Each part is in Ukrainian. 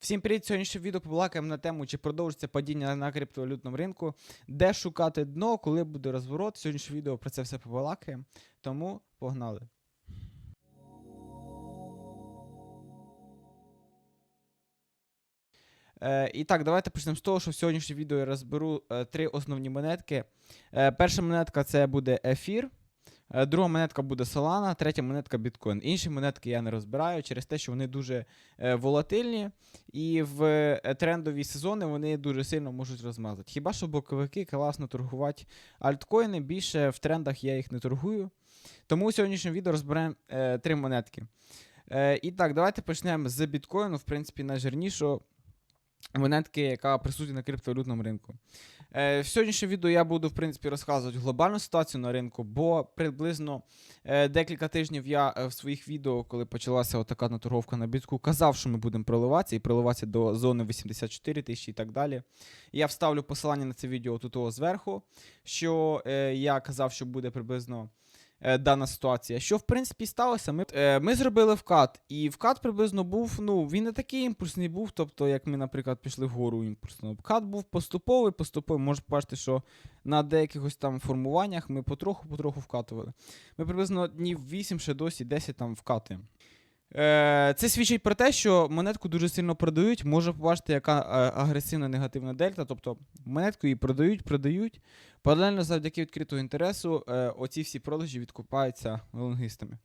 Всім привіт! Сьогоднішнє відео побалакаємо на тему, чи продовжиться падіння на криптовалютному ринку, де шукати дно, коли буде розворот. Сьогоднішнє відео про це все побалакаємо. Тому погнали. Е, і так, давайте почнемо з того, що в сьогоднішньому відео я розберу е, три основні монетки. Е, перша монетка це буде ефір. Е, Друга монетка буде Solana, третя монетка біткоін. Інші монетки я не розбираю через те, що вони дуже е, волатильні, і в е, трендові сезони вони дуже сильно можуть розмазати. Хіба що боковики класно торгувати альткоїни, більше в трендах я їх не торгую. Тому у сьогоднішньому відео розберемо е, три монетки. Е, і так, давайте почнемо з біткоїну, в принципі, найжирнішого монетки, яка присутня на криптовалютному ринку. Е, в сьогоднішньому відео я буду, в принципі, розказувати глобальну ситуацію на ринку, бо приблизно е, декілька тижнів я е, в своїх відео, коли почалася отака наторговка на бітку, казав, що ми будемо проливатися і проливатися до зони 84 тисячі і так далі. Я вставлю посилання на це відео тут зверху, що я казав, що буде приблизно е, дана ситуація. Що в принципі сталося? Ми, е, ми зробили вкат, і вкат приблизно був. Ну він не такий імпульсний був. Тобто, як ми, наприклад, пішли вгору імпульсно. Вкат був поступовий, поступовий. Можете бачити, що на деяких ось там формуваннях ми потроху-потроху вкатували. Ми приблизно днів 8 ще досі 10 там вкатуємо. Е, це свідчить про те, що монетку дуже сильно продають. Може побачити, яка е, агресивна негативна дельта. Тобто монетку її продають, продають. Паралельно завдяки відкритого інтересу, е, оці всі продажі відкупаються лонгистами.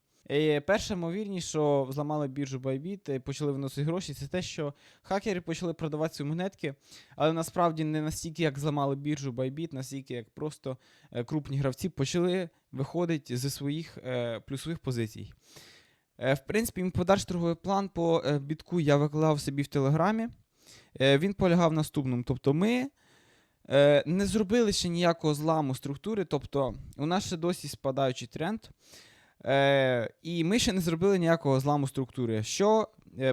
Перша ймовірність, що зламали біржу Bybit почали виносити гроші, це те, що хакери почали продавати ці монетки, але насправді не настільки, як зламали біржу Bybit, настільки як просто крупні гравці почали виходити зі своїх плюсових позицій. Е, в принципі, мій подальший торговий план по е, бітку я викладав собі в Телеграмі. Е, він полягав в наступному. Тобто, ми не зробили ще ніякого зламу структури, тобто, у нас ще досі спадаючий тренд. І ми ще не зробили ніякого зламу структури, що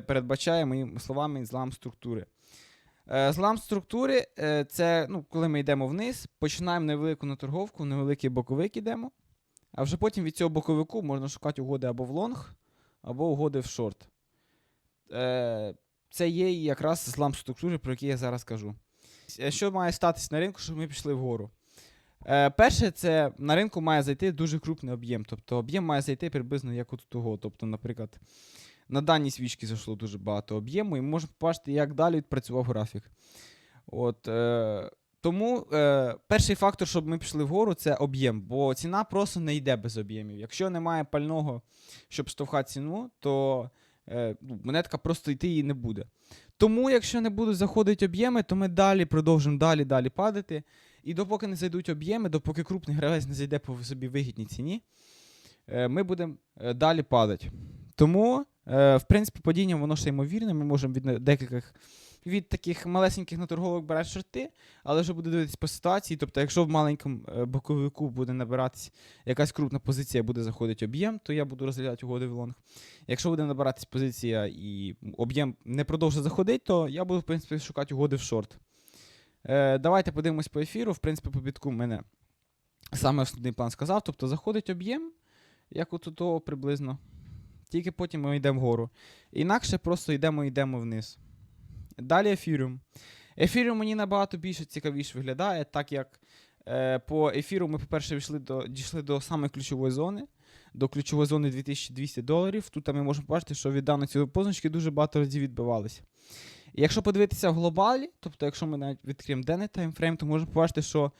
передбачає, моїми словами, злам структури. Злам структури це ну, коли ми йдемо вниз, починаємо невелику наторговку, невеликий боковик йдемо, а вже потім від цього боковику можна шукати угоди або в лонг, або угоди в шорт. Е, це є якраз злам структури, про який я зараз кажу. Е, Що має статися на ринку, щоб ми пішли вгору? Е, перше, це на ринку має зайти дуже крупний об'єм. Тобто об'єм має зайти приблизно як от того. Тобто, наприклад, на даній свічці зайшло дуже багато об'єму, і можемо побачити, як далі відпрацював графік. От, е, тому е, перший фактор, щоб ми пішли вгору, це об'єм, бо ціна просто не йде без об'ємів. Якщо немає пального, щоб штовхати ціну, то е, ну, монетка просто йти її не буде. Тому, якщо не будуть заходити об'єми, то ми далі продовжимо далі, далі падати. І допоки не зайдуть об'єми, допоки крупний гравець не зайде по собі вигідній ціні, е, ми будемо е, далі падати. Тому, е, в принципі, падіння воно ще ймовірне. Ми можемо від декількох від таких малесеньких наторговок брати шорти, але вже буде дивитися по ситуації. Тобто, якщо в маленькому е, боковику буде набиратись якась крупна позиція, буде заходити об'єм, то я буду розглядати угоди в лонг. Якщо буде набиратись позиція і об'єм не продовжує заходити, то я буду, в принципі, шукати угоди в шорт. Е, давайте подивимось по ефіру. В принципі, по бітку мене саме основний план сказав. Тобто заходить об'єм, як от того приблизно. Тільки потім ми йдемо вгору. Інакше просто йдемо йдемо вниз. Далі ефіріум. Ефіріум мені набагато більше цікавіше виглядає, так як е, по ефіру ми, по-перше, до, дійшли до самої ключової зони, до ключової зони 2200 доларів. Тут ми можемо побачити, що від даної цієї позначки дуже багато разів відбивалися. І якщо подивитися в глобалі, тобто, якщо ми навіть відкриємо денний таймфрейм, то можемо побачити, що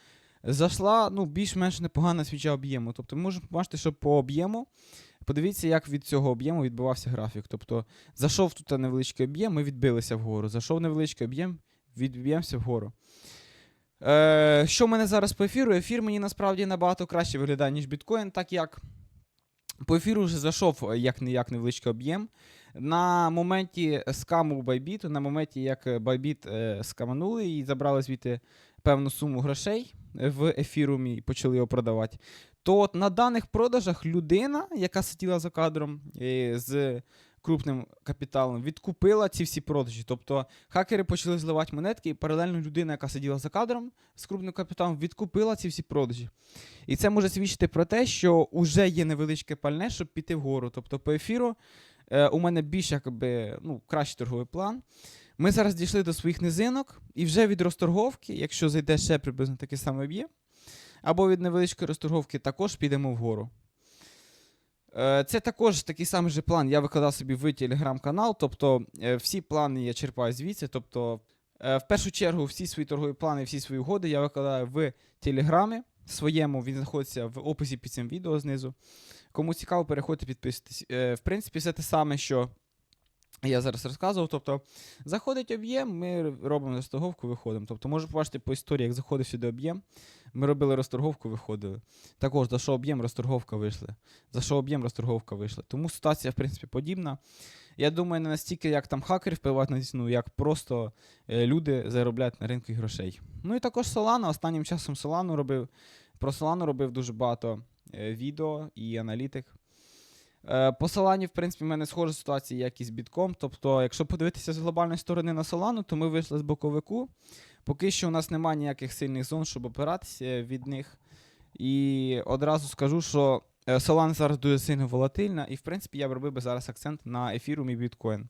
зайшла ну, більш-менш непогана свіча об'єму. Тобто ми можемо побачити, що по об'єму, подивіться, як від цього об'єму відбивався графік. Тобто зайшов тут невеличкий об'єм, ми відбилися вгору. Зайшов невеличкий об'єм, відб'ємося вгору. Е, що в мене зараз по ефіру? Ефір мені насправді набагато краще виглядає, ніж біткоін, так як по ефіру вже зайшов е, як не як невеличкий об'єм. На моменті скаму Bybit, на моменті, як Bybit е, скаманули і забрали звідти певну суму грошей в ефірумі і почали його продавати, то от на даних продажах людина, яка сиділа за кадром е, з крупним капіталом, відкупила ці всі продажі. Тобто хакери почали зливати монетки, і паралельно людина, яка сиділа за кадром з крупним капіталом, відкупила ці всі продажі. І це може свідчити про те, що вже є невеличке пальне, щоб піти вгору. Тобто по ефіру е, у мене більш якби, ну, кращий торговий план. Ми зараз дійшли до своїх низинок, і вже від розторговки, якщо зайде ще приблизно такий самий об'єм, або від невеличкої розторговки, також підемо вгору. Е, Це також такий самий же план. Я викладав собі в телеграм-канал, тобто е, всі плани я черпаю звідси. Тобто, в першу чергу, всі свої торгові плани, всі свої угоди я викладаю в телеграмі своєму. Він знаходиться в описі під цим відео знизу. Кому цікаво, переходьте, підписуйтесь. Е, В принципі, все те саме, що я зараз розказував. Тобто, заходить об'єм, ми робимо розторговку, виходимо. Тобто, можу побачити по історії, як заходив сюди об'єм. Ми робили розторговку, виходили. Також за що об'єм, розторговка вийшли. За що об'єм, розторговка вийшла. Тому ситуація, в принципі, подібна. Я думаю, не настільки, як там хакери впливають на ціну, як просто е, люди заробляють на ринку грошей. Ну і також Solana. Останнім часом Solana робив. Про Solana робив дуже багато відео і аналітик. Е, По Solana, в принципі, в мене схожа ситуація, як і з бітком. Тобто, якщо подивитися з глобальної сторони на Solana, то ми вийшли з боковику. Поки що у нас немає ніяких сильних зон, щоб опиратися від них. І одразу скажу, що е, Solana зараз дуже сильно волатильна, і в принципі я б робив би зараз акцент на ефірум і біткоін.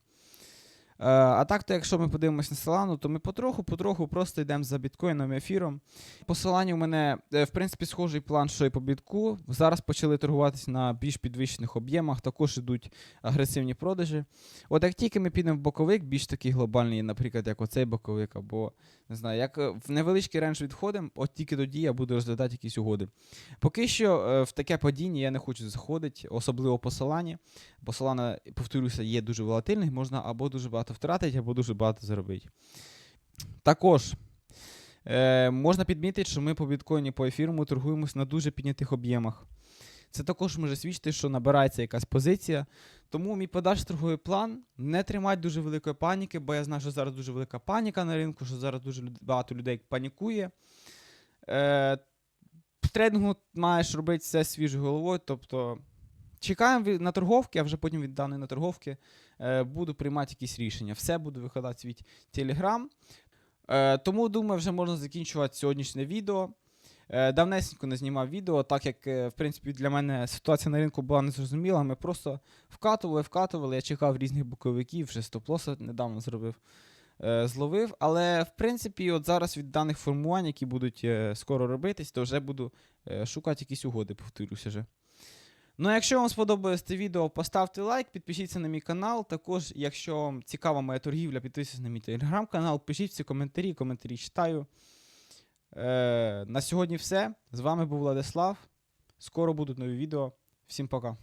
Е, А так, то якщо ми подивимося на Solana, то ми потроху-потроху просто йдемо за біткоїном і ефіром. По у мене, е, в принципі, схожий план, що і по бітку. Зараз почали торгуватися на більш підвищених об'ємах, також ідуть агресивні продажі. От як тільки ми підемо в боковик, більш такий глобальний, наприклад, як оцей боковик, або не знаю, як е, в невеличкий рейндж відходимо, от тільки тоді я буду розглядати якісь угоди. Поки що в таке падіння я не хочу заходити, особливо по Solana. Бо Solana, повторюся, є дуже волатильний, можна або дуже багато втратити, або дуже багато заробити. Також е, можна підмітити, що ми по біткоїні, по ефіру торгуємося на дуже піднятих об'ємах. Це також може свідчити, що набирається якась позиція. Тому мій подальший торговий план не тримати дуже великої паніки, бо я знаю, що зараз дуже велика паніка на ринку, що зараз дуже багато людей панікує. Е, трейдингу маєш робити все свіжою головою. Тобто чекаємо на торговки, а вже потім від даної на торговки буду приймати якісь рішення. Все буду викладати в свій телеграм. Е, тому думаю, вже можна закінчувати сьогоднішнє відео. Е, давнесенько не знімав відео, так як, е, в принципі, для мене ситуація на ринку була незрозуміла. Ми просто вкатували, вкатували. Я чекав різних боковиків, вже стоп-лоса недавно зробив. е, Зловив, але в принципі, от зараз від даних формувань, які будуть е, скоро робитись, то вже буду е, шукати якісь угоди, повторюся вже. Ну, а якщо вам сподобалось це відео, поставте лайк, підпишіться на мій канал. Також, якщо вам цікава моя торгівля, підписуйтесь на мій телеграм-канал, пишіть всі коментарі, коментарі читаю. Е, на сьогодні все. З вами був Владислав. Скоро будуть нові відео. Всім пока.